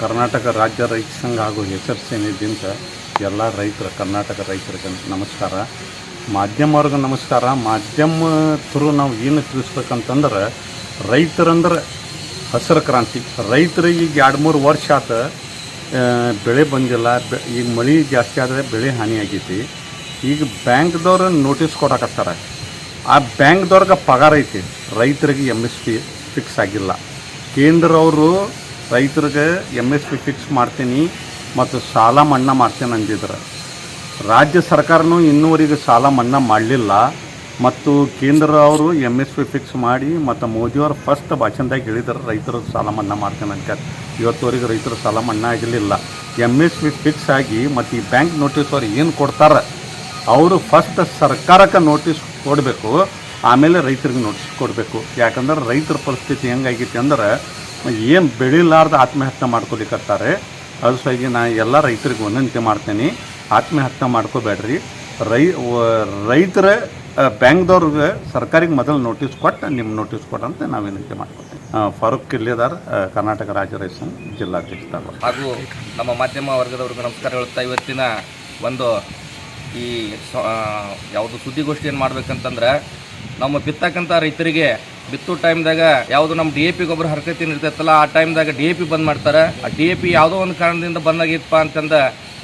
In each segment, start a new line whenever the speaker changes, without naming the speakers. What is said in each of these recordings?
ಕರ್ನಾಟಕ ರಾಜ್ಯ ರೈತ ಸಂಘ ಹಾಗೂ ಎಸ್ ಸೇನೆದಿಂದ ಎಲ್ಲ ರೈತರ, ಕರ್ನಾಟಕ ರೈತರಿಗೆ ನಮಸ್ಕಾರ. ಮಾಧ್ಯಮವ್ರಿಗೆ ನಮಸ್ಕಾರ. ಮಾಧ್ಯಮ ಥ್ರೂ ನಾವು ಏನು ತಿಳಿಸ್ಬೇಕಂತಂದ್ರೆ, ರೈತರಂದ್ರೆ ಹಸಿರು ಕ್ರಾಂತಿ. ರೈತರಿಗೆ ಈಗ ಎರಡು ಮೂರು ವರ್ಷ ಆತ ಬೆಳೆ ಬಂದಿಲ್ಲ. ಈಗ ಮಳೆ ಜಾಸ್ತಿ ಆದರೆ ಬೆಳೆ ಹಾನಿ ಆಗೈತಿ. ಈಗ ಬ್ಯಾಂಕ್ದವ್ರು ನೋಟಿಸ್ ಕೊಡಕತ್ತಾರೆ. ಆ ಬ್ಯಾಂಕ್ದವ್ರಿಗೆ ಪಗಾರ ಐತಿ. ರೈತರಿಗೆ ಎಂ ಎಸ್ ಪಿ ಫಿಕ್ಸ್ ಆಗಿಲ್ಲ. ಕೇಂದ್ರ ಅವರು ರೈತರಿಗೆ ಎಂ ಎಸ್ ಪಿ ಫಿಕ್ಸ್ ಮಾಡ್ತೀನಿ ಮತ್ತು ಸಾಲ ಮನ್ನಾ ಮಾಡ್ತೇನೆ ಅಂದಿದ್ರು. ರಾಜ್ಯ ಸರ್ಕಾರನೂ ಇನ್ನೂವರೆಗೆ ಸಾಲ ಮನ್ನಾ ಮಾಡಲಿಲ್ಲ. ಮತ್ತು ಕೇಂದ್ರ ಅವರು ಎಂ ಎಸ್ ಪಿ ಫಿಕ್ಸ್ ಮಾಡಿ ಮತ್ತು ಮೋದಿಯವರು ಫಸ್ಟ್ ಭಾಷಣದಾಗ ಹೇಳಿದ್ರು, ರೈತರು ಸಾಲ ಮನ್ನಾ ಮಾಡ್ತೇನೆ ಅಂತ ಇವತ್ತುವರೆಗೆ ರೈತರು ಸಾಲ ಮನ್ನಾ ಆಗಿರಲಿಲ್ಲ. ಎಂ ಎಸ್ ಪಿ ಫಿಕ್ಸ್ ಆಗಿ ಮತ್ತು ಈ ಬ್ಯಾಂಕ್ ನೋಟಿಸ್ ಅವ್ರು ಏನು ಕೊಡ್ತಾರೆ, ಅವರು ಫಸ್ಟ್ ಸರ್ಕಾರಕ್ಕೆ ನೋಟಿಸ್ ಕೊಡಬೇಕು, ಆಮೇಲೆ ರೈತರಿಗೆ ನೋಟಿಸ್ ಕೊಡಬೇಕು. ಯಾಕಂದ್ರೆ ರೈತರ ಪರಿಸ್ಥಿತಿ ಹೆಂಗಾಗೈತಿ ಅಂದ್ರೆ, ಏನು ಬೆಳಿಲಾರ್ದ ಆತ್ಮಹತ್ಯೆ ಮಾಡ್ಕೊಲಿಕ್ಕತ್ತಾರೆ ಅದು ಸಾಗಿ ನಾ ಎಲ್ಲ ರೈತರಿಗೆ ವಿನಂತಿ ಮಾಡ್ತೀನಿ, ಆತ್ಮಹತ್ಯೆ ಮಾಡ್ಕೋಬೇಡ್ರಿ. ರೈ ರೈತರ ಬ್ಯಾಂಕ್ದವ್ರಿಗೆ ಸರ್ಕಾರಿಗೆ ಮೊದಲು ನೋಟಿಸ್ ಕೊಟ್ಟು ನಿಮ್ಮ ನೋಟಿಸ್ ಕೊಟ್ಟಂತೆ ನಾವು ವಿನಂತಿ ಮಾಡ್ಕೊತೀವಿ ಫಾರೂಕ್ ಕಿಲ್ಲೇದಾರ್ ಕರ್ನಾಟಕ ರಾಜ್ಯ ರೈತ ಸಂಘ ಜಿಲ್ಲಾಧ್ಯಕ್ಷ
ಹಾಗೂ ನಮ್ಮ ಮಾಧ್ಯಮ ವರ್ಗದವ್ರಿಗೆ ನಮಸ್ಕಾರ ಹೇಳುತ್ತಾ ಇವತ್ತಿನ ಒಂದು ಈ ಯಾವುದು ಸುದ್ದಿಗೋಷ್ಠಿ ಏನು ಮಾಡ್ಬೇಕಂತಂದ್ರೆ, ನಮ್ಮ ಬಿತ್ತಕ್ಕಂಥ ರೈತರಿಗೆ ಬಿತ್ತು ಟೈಮ್ದಾಗ ಯಾವುದು ನಮ್ಮ ಡಿ ಎ ಪಿ ಗೊಬ್ಬರ ಹರಕತಿ ಇರ್ತೈತಲ್ಲ, ಆ ಟೈಮ್ದಾಗ ಡಿ ಎ ಪಿ ಬಂದ್ ಮಾಡ್ತಾರೆ. ಆ ಡಿ ಎ ಪಿ ಯಾವುದೋ ಒಂದು ಕಾರಣದಿಂದ ಬಂದಾಗಿತ್ತಪ್ಪ ಅಂತಂದ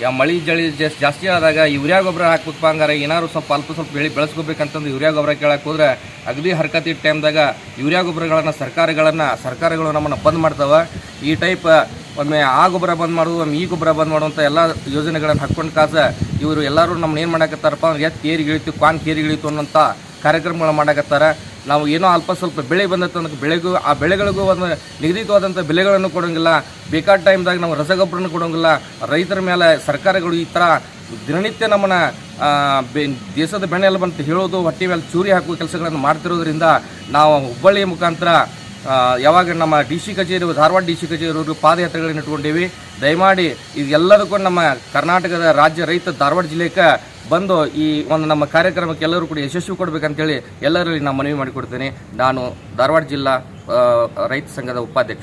ಯಾ ಮಳಿ ಜಳಿ ಜಸ್ ಜಾಸ್ತಿ ಆದಾಗ ಯೂರಿಯಾ ಗೊಬ್ಬರ ಹಾಕ್ಬೇಕಪ್ಪ ಹಂಗಾರೆ, ಏನಾದ್ರು ಸ್ವಲ್ಪ ಅಲ್ಪ ಸ್ವಲ್ಪ ಬೆಳೆ ಬೆಳೆಸ್ಕೋಬೇಕಂತಂದು ಯೂರಿಯಾ ಗೊಬ್ಬರ ಕೇಳಕ್ಕೆ ಹೋದ್ರೆ ಅಗದಿ ಹರಕತಿ ಟೈಮ್ದಾಗ ಯೂರಿಯಾ ಗೊಬ್ಬರಗಳನ್ನು ಸರ್ಕಾರಗಳನ್ನು ಸರ್ಕಾರಗಳು ನಮ್ಮನ್ನು ಬಂದ್ ಮಾಡ್ತಾವೆ. ಈ ಟೈಪ್ ಒಮ್ಮೆ ಆ ಗೊಬ್ಬರ ಬಂದ್ ಮಾಡೋದು, ಒಮ್ಮೆ ಈ ಗೊಬ್ಬರ ಬಂದ್ ಮಾಡುವಂಥ ಎಲ್ಲ ಯೋಜನೆಗಳನ್ನು ಹಾಕ್ಕೊಂಡು ಕಾಸ ಇವರು ಎಲ್ಲರೂ ನಮ್ಮನ್ನ ಏನು ಮಾಡಕತ್ತಾರಪ್ಪ ಅಂದ್ರೆ ಎತ್ತು ಕೇರಿಗಿಳಿತು ಕ್ವಾನ್ ಕೇರಿಗಿಳಿತು ಅನ್ನೋಂಥ ಕಾರ್ಯಕ್ರಮಗಳು ಮಾಡಕತ್ತಾರ. ನಾವು ಏನೋ ಅಲ್ಪ ಸ್ವಲ್ಪ ಬೆಳೆ ಬಂದ ಅಂದ್ರೆ ಬೆಳೆಗೂ, ಆ ಬೆಳೆಗಳಿಗೂ ಒಂದು ನಿಗದಿತವಾದಂಥ ಬೆಲೆಗಳನ್ನು ಕೊಡೋಂಗಿಲ್ಲ. ಬೇಕಾದ ಟೈಮ್ದಾಗ ನಾವು ರಸಗೊಬ್ಬರನ ಕೊಡೋಂಗಿಲ್ಲ. ರೈತರ ಮೇಲೆ ಸರ್ಕಾರಗಳು ಈ ಥರ ದಿನನಿತ್ಯ ನಮ್ಮನ್ನು ಬೆ, ದೇಶದ ಬೆಣ್ಣೆ ಎಲ್ಲ ಬಂತು ಹೇಳೋದು, ಹೊಟ್ಟೆ ಮೇಲೆ ಚೂರಿ ಹಾಕುವ ಕೆಲಸಗಳನ್ನು ಮಾಡ್ತಿರೋದ್ರಿಂದ ನಾವು ಹುಬ್ಬಳ್ಳಿಯ ಮುಖಾಂತರ ಯಾವಾಗ ನಮ್ಮ ಡಿ ಸಿ ಕಚೇರಿ, ಧಾರವಾಡ ಡಿ ಸಿ ಕಚೇರಿಯವರು ಪಾದಯಾತ್ರೆಗಳನ್ನು ಇಟ್ಕೊಂಡೇವಿ. ದಯಮಾಡಿ ಇದೆಲ್ಲದಕ್ಕೂ ನಮ್ಮ ಕರ್ನಾಟಕದ ರಾಜ್ಯ ರೈತ ಧಾರವಾಡ ಜಿಲ್ಲೆಗೆ ಬಂದು ಈ ಒಂದು ನಮ್ಮ ಕಾರ್ಯಕ್ರಮಕ್ಕೆ ಎಲ್ಲರೂ ಕೂಡ ಯಶಸ್ವಿ ಕೊಡಬೇಕಂತೇಳಿ ಎಲ್ಲರಲ್ಲಿ ನಾನು ಮನವಿ ಮಾಡಿಕೊಡ್ತೇನೆ. ನಾನು ಧಾರವಾಡ ಜಿಲ್ಲಾ ರೈತ ಸಂಘದ ಉಪಾಧ್ಯಕ್ಷ.